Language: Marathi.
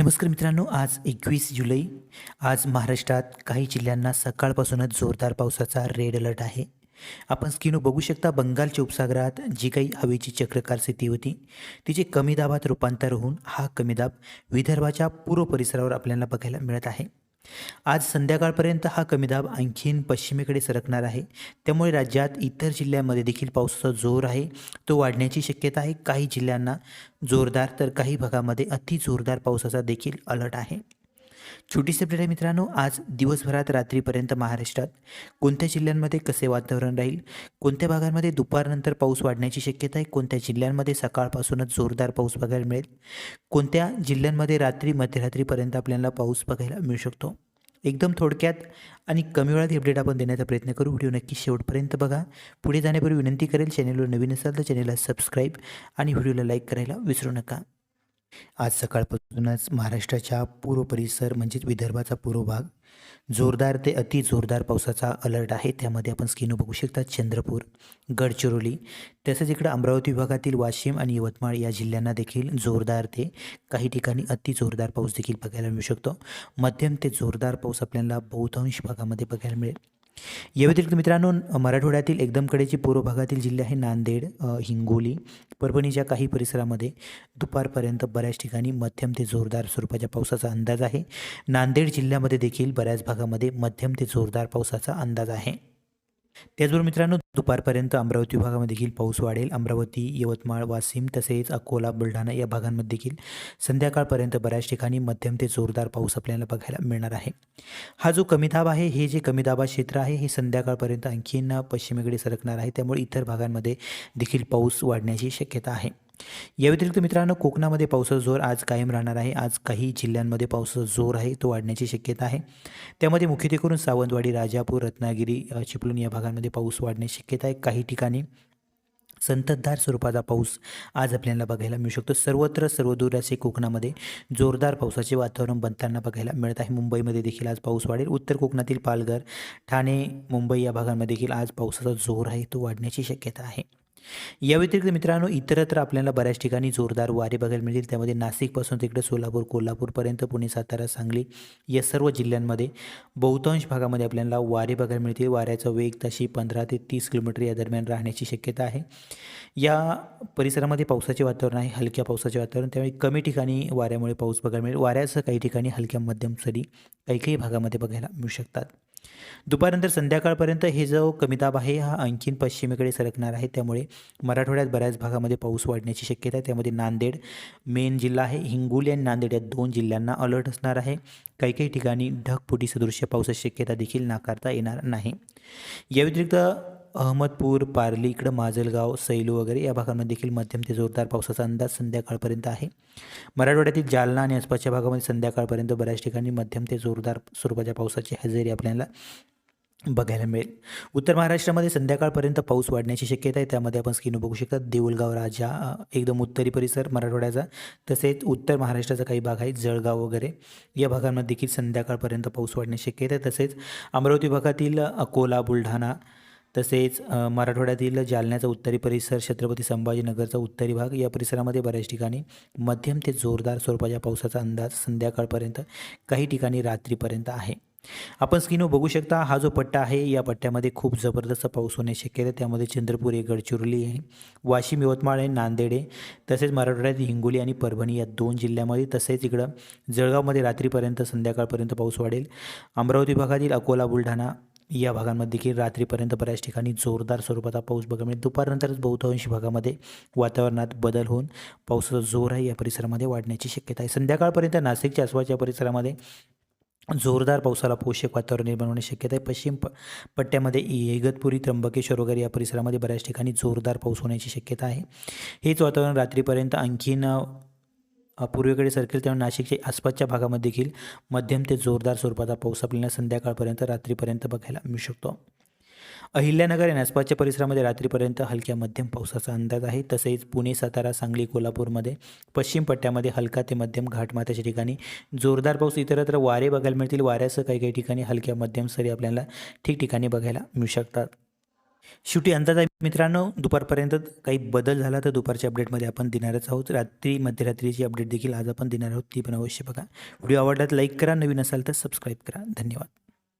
नमस्कार मित्रांनो आज एकवीस जुलै. आज महाराष्ट्रात काही जिल्ह्यांना सकाळपासूनच जोरदार पावसाचा रेड अलर्ट आहे. आपण स्किनो बघू शकता बंगालच्या उपसागरात जी काही हवेची चक्रकार स्थिती होती तिचे कमी दाबात रूपांतर होऊन हा कमी दाब विदर्भाच्या पूर्व परिसरावर आपल्याला बघायला मिळत आहे. आज संध्याकाळपर्यंत हा कमी दाब आणखीन पश्चिमेकडे सरकणार आहे. त्यामुळे राज्यात इतर जिल्ह्यांमध्ये देखील पावसाचा जोर आहे. तो वाढण्याची शक्यता आहे. काही जिल्ह्यांना जोरदार तर काही भागामध्ये अति जोरदार पावसाचा देखील अलर्ट आहे. छोटीशी अपडेट आहे मित्रांनो आज दिवसभरात रात्रीपर्यंत महाराष्ट्रात कोणत्या जिल्ह्यांमध्ये कसे वातावरण राहील? कोणत्या भागांमध्ये दुपारनंतर पाऊस वाढण्याची शक्यता आहे? कोणत्या जिल्ह्यांमध्ये सकाळपासूनच जोरदार पाऊस बघायला मिळेल? कोणत्या जिल्ह्यांमध्ये रात्री मध्यरात्रीपर्यंत आपल्याला पाऊस बघायला मिळू शकतो? एकदम थोडक्यात आणि कमी वेळात अपडेट आपण देण्याचा प्रयत्न करू. व्हिडिओ नक्की शेवटपर्यंत बघा. पुढे जाण्यापूर्वी विनंती करेल चॅनेलवर नवीन असाल तर चॅनेलला सबस्क्राईब आणि व्हिडिओला लाईक करायला विसरू नका. आज सकाळपासूनच महाराष्ट्राच्या पूर्व परिसर म्हणजेच विदर्भाचा पूर्व भाग जोरदार ते अति जोरदार पावसाचा अलर्ट आहे. त्यामध्ये आपण स्क्रीनवर बघू शकता चंद्रपूर गडचिरोली तसेच इकडं अमरावती विभागातील वाशिम आणि यवतमाळ या जिल्ह्यांना देखील जोरदार ते काही ठिकाणी अति जोरदार पाऊस देखील बघायला मिळू शकतो. मध्यम ते जोरदार पाऊस आपल्याला बहुतांश भागामध्ये बघायला मिळेल. या व्यतिरिक्त मित्रांनो मराठवाड्यातील एकदमकडेचे पूर्व भागातील जिल्हे आहे नांदेड हिंगोली परभणीच्या काही परिसरामध्ये दुपारपर्यंत बऱ्याच ठिकाणी मध्यम ते जोरदार स्वरूपाच्या पावसाचा अंदाज आहे. नांदेड जिल्ह्यामध्ये देखील बऱ्याच भागामध्ये मध्यम ते जोरदार पावसाचा अंदाज आहे. त्याचबरोबर मित्रांनो दुपारपर्यंत अमरावती विभागामध्ये देखील पाऊस वाढेल. अमरावती यवतमाळ वाशिम तसेच अकोला बुलढाणा या भागांमध्ये देखील संध्याकाळपर्यंत बऱ्याच ठिकाणी मध्यम ते जोरदार पाऊस आपल्याला बघायला मिळणार आहे. हा जो कमी दाब आहे हे जे कमी दाबा क्षेत्र आहे हे संध्याकाळपर्यंत आणखीन पश्चिमेकडे सरकणार आहे. त्यामुळे इतर भागांमध्ये देखील पाऊस वाढण्याची शक्यता आहे. या व्यतिरिक्त मित्रांनो कोकणामध्ये पावसाचा जोर आज कायम राहणार आहे. आज काही जिल्ह्यांमध्ये पावसाचा जोर आहे तो वाढण्याची शक्यता आहे. त्यामध्ये मुख्यत्वे करून सावंतवाडी राजापूर रत्नागिरी चिपळूण या भागांमध्ये पाऊस वाढण्याची शक्यता आहे. काही ठिकाणी संततधार स्वरूपाचा पाऊस आज आपल्याला बघायला मिळू शकतो. सर्वत्र सर्वदूर असे कोकणामध्ये जोरदार पावसाचे वातावरण बनताना बघायला मिळत आहे. मुंबईमध्ये देखील आज पाऊस वाढेल. उत्तर कोकणातील पालघर ठाणे मुंबई या भागांमध्ये देखील आज पावसाचा जोर आहे तो वाढण्याची शक्यता आहे. या व्यतिरिक्त मित्रांनो इतरत्र आपल्याला बऱ्याच ठिकाणी जोरदार वारे बघायला मिळतील. त्यामध्ये नाशिकपासून तिकडे सोलापूर कोल्हापूरपर्यंत पुणे सातारा सांगली या सर्व जिल्ह्यांमध्ये बहुतांश भागामध्ये आपल्याला वारे बघायला मिळतील. वाऱ्याचा वेग तशी पंधरा ते तीस किलोमीटर या दरम्यान राहण्याची शक्यता आहे. या परिसरामध्ये पावसाचे वातावरण आहे हलक्या पावसाचे वातावरण. त्यामुळे कमी ठिकाणी वाऱ्यामुळे पाऊस बघायला मिळेल. वाऱ्यासह काही ठिकाणी हलक्या मध्यम सरी काही काही भागामध्ये बघायला मिळू शकतात. दुपारनंतर संध्याकाळपर्यंत हे जो कमी दाब आहे हा आणखीन पश्चिमेकडे सरकणार आहे. त्यामुळे मराठवाड्यात बऱ्याच भागामध्ये पाऊस वाढण्याची शक्यता आहे. त्यामध्ये नांदेड मेन जिल्हा आहे. हिंगोली आणि नांदेड या दोन जिल्ह्यांना अलर्ट असणार आहे. काही काही ठिकाणी ढगफुटी सदृश्य पावसाची शक्यता देखील नाकारता येणार नाही. या व्यतिरिक्त अहमदपूर पारली इकडं माजलगाव सैलू वगैरे या भागांमध्ये देखील मध्यम ते जोरदार पावसाचा अंदाज संध्याकाळपर्यंत आहे. मराठवाड्यातील जालना आणि आसपासच्या भागामध्ये संध्याकाळपर्यंत बऱ्याच ठिकाणी मध्यम ते जोरदार स्वरूपाच्या पावसाची हजेरी आपल्याला बघायला मिळेल. उत्तर महाराष्ट्रामध्ये संध्याकाळपर्यंत पाऊस वाढण्याची शक्यता आहे. त्यामध्ये आपण स्किन बघू शकता देऊळगाव राजा एकदम उत्तरी परिसर मराठवाड्याचा. तसेच उत्तर महाराष्ट्राचा काही भाग आहे जळगाव वगैरे. या भागांमध्ये देखील संध्याकाळपर्यंत पाऊस वाढण्याची शक्यता आहे. तसेच अमरावती भागातील अकोला बुलढाणा तसेच मराठवाड्यातील जालन्याचा उत्तरी परिसर छत्रपती संभाजीनगरचा उत्तरी भाग या परिसरामध्ये बऱ्याच ठिकाणी मध्यम ते जोरदार स्वरूपाच्या पावसाचा अंदाज संध्याकाळपर्यंत काही ठिकाणी रात्रीपर्यंत आहे. आपण स्क्रीनवर बघू शकता हा जो पट्टा आहे या पट्ट्यामध्ये खूप जबरदस्त पाऊस होण्याची शक्यता आहे. त्यामध्ये चंद्रपूर आहे गडचिरोली आहे वाशिम यवतमाळ आहे नांदेड आहे तसेच मराठवाड्यात हिंगोली आणि परभणी या दोन जिल्ह्यामध्ये तसेच इकडं जळगावमध्ये रात्रीपर्यंत संध्याकाळपर्यंत पाऊस वाढेल. अमरावती भागातील अकोला बुलढाणा या भागांमध्ये देखील रात्रीपर्यंत बऱ्याच ठिकाणी जोरदार स्वरूपाचा पाऊस बघायला मिळेल दुपारनंतरच बहुतांश भागामध्ये वातावरणात बदल होऊन पावसाचा जोर आहे या परिसरामध्ये वाढण्याची शक्यता आहे. संध्याकाळपर्यंत नाशिकच्या आसपासच्या परिसरामध्ये जोरदार पावसाला पोषक वातावरण निर्माण होण्याची शक्यता आहे. पश्चिम प पट्ट्यामध्ये इगतपुरी त्र्यंबकेश्वर वगैरे या परिसरामध्ये बऱ्याच ठिकाणी जोरदार पाऊस होण्याची शक्यता आहे. हेच वातावरण रात्रीपर्यंत आणखीन पूर्वेकडे सरकेल त्यामुळे नाशिकच्या आसपासच्या भागामध्ये देखील मध्यम ते जोरदार स्वरूपाचा पाऊस आपल्याला संध्याकाळपर्यंत रात्रीपर्यंत बघायला मिळू शकतो. अहिल्यानगर आणि आसपासच्या परिसरामध्ये रात्रीपर्यंत हलक्या मध्यम पावसाचा अंदाज आहे. तसेच पुणे सातारा सांगली कोल्हापूरमध्ये पश्चिम पट्ट्यामध्ये हलका ते मध्यम घाटमाथ्याच्या ठिकाणी. जोरदार पाऊस इतरत्र वारे बघायला मिळतील. वाऱ्यासह काही काही ठिकाणी हलक्या मध्यम सरी आपल्याला ठिकठिकाणी बघायला मिळू शकतात. शेवटी अंदाज आहे मित्रांनो दुपारपर्यंत काही बदल झाला तर दुपारच्या अपडेटमध्ये आपण देणारच आहोत. रात्री मध्यरात्रीची अपडेट देखील आज आपण देणार आहोत ती पण अवश्य बघा. व्हिडिओ आवडला तर लाईक करा नवीन असाल तर सबस्क्राईब करा. धन्यवाद.